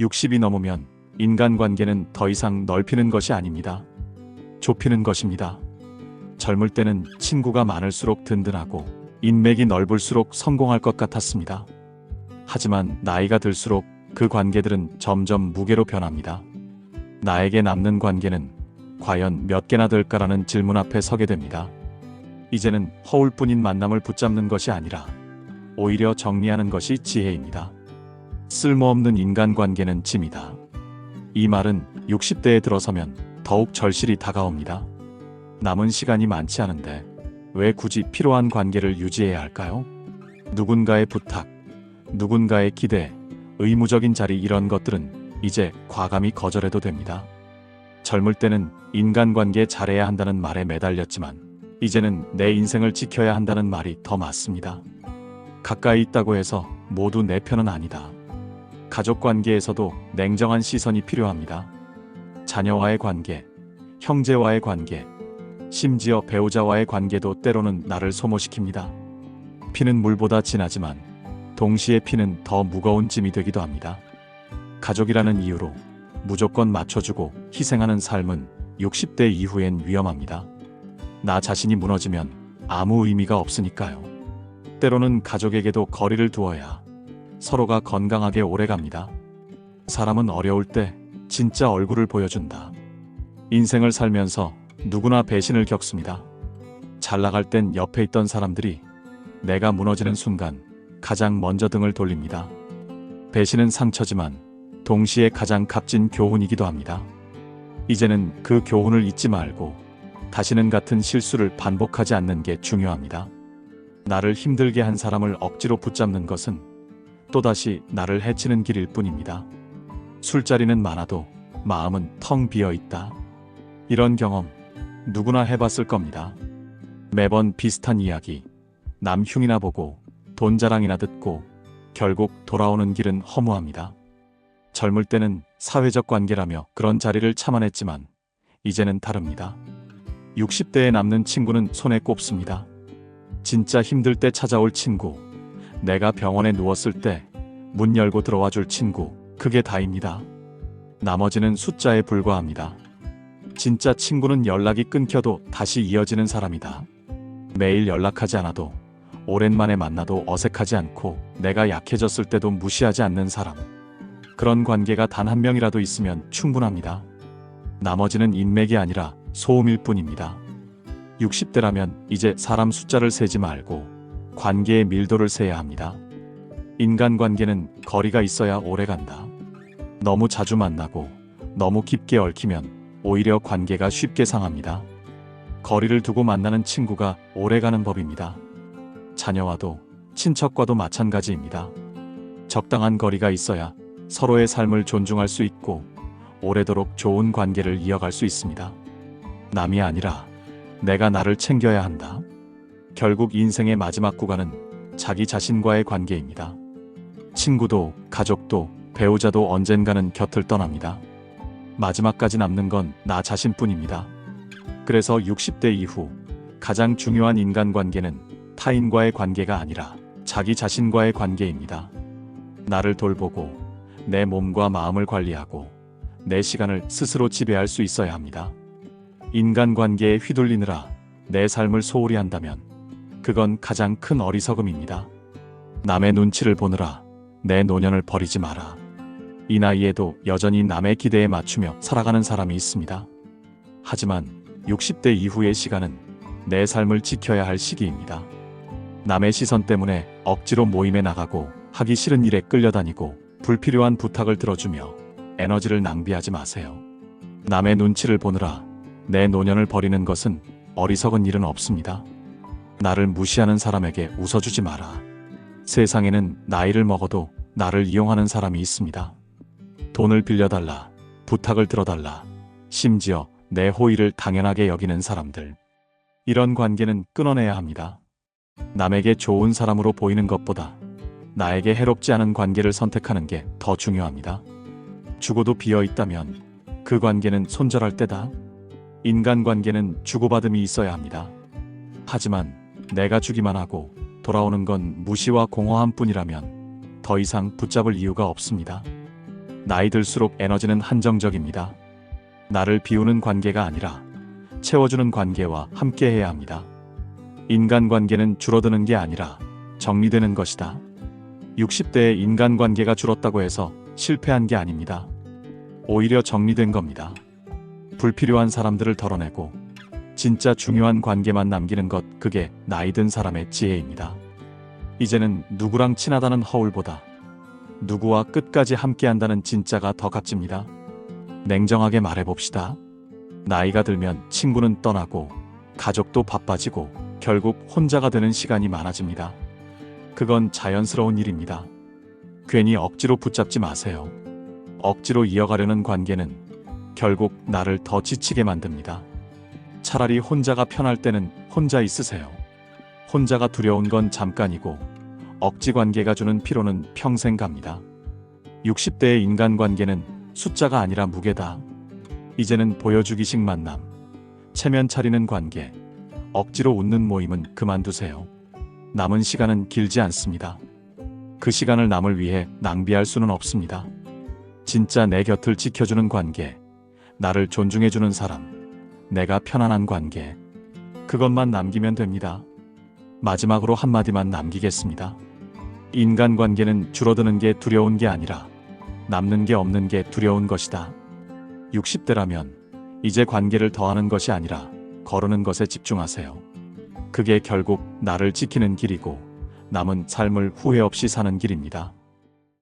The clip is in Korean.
60이 넘으면 인간관계는 더 이상 넓히는 것이 아닙니다. 좁히는 것입니다. 젊을 때는 친구가 많을수록 든든하고 인맥이 넓을수록 성공할 것 같았습니다. 하지만 나이가 들수록 그 관계들은 점점 무게로 변합니다. 나에게 남는 관계는 과연 몇 개나 될까라는 질문 앞에 서게 됩니다. 이제는 허울뿐인 만남을 붙잡는 것이 아니라 오히려 정리하는 것이 지혜입니다. 쓸모없는 인간관계는 짐이다. 이 말은 60대에 들어서면 더욱 절실히 다가옵니다. 남은 시간이 많지 않은데 왜 굳이 필요한 관계를 유지해야 할까요? 누군가의 부탁, 누군가의 기대, 의무적인 자리 이런 것들은 이제 과감히 거절해도 됩니다. 젊을 때는 인간관계 잘해야 한다는 말에 매달렸지만 이제는 내 인생을 지켜야 한다는 말이 더 맞습니다. 가까이 있다고 해서 모두 내 편은 아니다. 가족 관계에서도 냉정한 시선이 필요합니다. 자녀와의 관계, 형제와의 관계, 심지어 배우자와의 관계도 때로는 나를 소모시킵니다. 피는 물보다 진하지만 동시에 피는 더 무거운 짐이 되기도 합니다. 가족이라는 이유로 무조건 맞춰주고 희생하는 삶은 60대 이후엔 위험합니다. 나 자신이 무너지면 아무 의미가 없으니까요. 때로는 가족에게도 거리를 두어야 서로가 건강하게 오래갑니다. 사람은 어려울 때 진짜 얼굴을 보여준다. 인생을 살면서 누구나 배신을 겪습니다. 잘 나갈 땐 옆에 있던 사람들이 내가 무너지는 순간 가장 먼저 등을 돌립니다. 배신은 상처지만 동시에 가장 값진 교훈이기도 합니다. 이제는 그 교훈을 잊지 말고 다시는 같은 실수를 반복하지 않는 게 중요합니다. 나를 힘들게 한 사람을 억지로 붙잡는 것은 또다시 나를 해치는 길일 뿐입니다. 술자리는 많아도 마음은 텅 비어 있다. 이런 경험 누구나 해봤을 겁니다. 매번 비슷한 이야기, 남 흉이나 보고 돈 자랑이나 듣고 결국 돌아오는 길은 허무합니다. 젊을 때는 사회적 관계라며 그런 자리를 참아냈지만 이제는 다릅니다. 60대에 남는 친구는 손에 꼽습니다. 진짜 힘들 때 찾아올 친구, 내가 병원에 누웠을 때 문 열고 들어와 줄 친구, 그게 다입니다. 나머지는 숫자에 불과합니다. 진짜 친구는 연락이 끊겨도 다시 이어지는 사람이다. 매일 연락하지 않아도 오랜만에 만나도 어색하지 않고 내가 약해졌을 때도 무시하지 않는 사람. 그런 관계가 단 한 명이라도 있으면 충분합니다. 나머지는 인맥이 아니라 소음일 뿐입니다. 60대라면 이제 사람 숫자를 세지 말고 관계의 밀도를 세야 합니다. 인간관계는 거리가 있어야 오래 간다. 너무 자주 만나고 너무 깊게 얽히면 오히려 관계가 쉽게 상합니다. 거리를 두고 만나는 친구가 오래 가는 법입니다. 자녀와도 친척과도 마찬가지입니다. 적당한 거리가 있어야 서로의 삶을 존중할 수 있고 오래도록 좋은 관계를 이어갈 수 있습니다. 남이 아니라 내가 나를 챙겨야 한다. 결국 인생의 마지막 구간은 자기 자신과의 관계입니다. 친구도 가족도 배우자도 언젠가는 곁을 떠납니다. 마지막까지 남는 건 나 자신뿐입니다. 그래서 60대 이후 가장 중요한 인간관계는 타인과의 관계가 아니라 자기 자신과의 관계입니다. 나를 돌보고 내 몸과 마음을 관리하고 내 시간을 스스로 지배할 수 있어야 합니다. 인간관계에 휘둘리느라 내 삶을 소홀히 한다면 그건 가장 큰 어리석음입니다. 남의 눈치를 보느라 내 노년을 버리지 마라. 이 나이에도 여전히 남의 기대에 맞추며 살아가는 사람이 있습니다. 하지만 60대 이후의 시간은 내 삶을 지켜야 할 시기입니다. 남의 시선 때문에 억지로 모임에 나가고 하기 싫은 일에 끌려다니고 불필요한 부탁을 들어주며 에너지를 낭비하지 마세요. 남의 눈치를 보느라 내 노년을 버리는 것은 어리석은 일은 없습니다. 나를 무시하는 사람에게 웃어주지 마라. 세상에는 나이를 먹어도 나를 이용하는 사람이 있습니다. 돈을 빌려달라, 부탁을 들어달라, 심지어 내 호의를 당연하게 여기는 사람들. 이런 관계는 끊어내야 합니다. 남에게 좋은 사람으로 보이는 것보다 나에게 해롭지 않은 관계를 선택하는 게 더 중요합니다. 죽어도 비어 있다면 그 관계는 손절할 때다. 인간 관계는 주고받음이 있어야 합니다. 하지만 내가 주기만 하고 돌아오는 건 무시와 공허함 뿐이라면 더 이상 붙잡을 이유가 없습니다. 나이 들수록 에너지는 한정적입니다. 나를 비우는 관계가 아니라 채워주는 관계와 함께 해야 합니다. 인간 관계는 줄어드는 게 아니라 정리되는 것이다. 60대에 인간 관계가 줄었다고 해서 실패한 게 아닙니다. 오히려 정리된 겁니다. 불필요한 사람들을 덜어내고 진짜 중요한 관계만 남기는 것 그게 나이 든 사람의 지혜입니다. 이제는 누구랑 친하다는 허울보다 누구와 끝까지 함께한다는 진짜가 더 값집니다. 냉정하게 말해봅시다. 나이가 들면 친구는 떠나고 가족도 바빠지고 결국 혼자가 되는 시간이 많아집니다. 그건 자연스러운 일입니다. 괜히 억지로 붙잡지 마세요. 억지로 이어가려는 관계는 결국 나를 더 지치게 만듭니다. 차라리 혼자가 편할 때는 혼자 있으세요. 혼자가 두려운 건 잠깐이고 억지 관계가 주는 피로는 평생 갑니다. 60대의 인간관계는 숫자가 아니라 무게다. 이제는 보여주기식 만남, 체면 차리는 관계, 억지로 웃는 모임은 그만두세요. 남은 시간은 길지 않습니다. 그 시간을 남을 위해 낭비할 수는 없습니다. 진짜 내 곁을 지켜주는 관계, 나를 존중해주는 사람, 내가 편안한 관계, 그것만 남기면 됩니다. 마지막으로 한마디만 남기겠습니다. 인간관계는 줄어드는 게 두려운 게 아니라 남는 게 없는 게 두려운 것이다. 60대라면 이제 관계를 더하는 것이 아니라 거르는 것에 집중하세요. 그게 결국 나를 지키는 길이고 남은 삶을 후회 없이 사는 길입니다.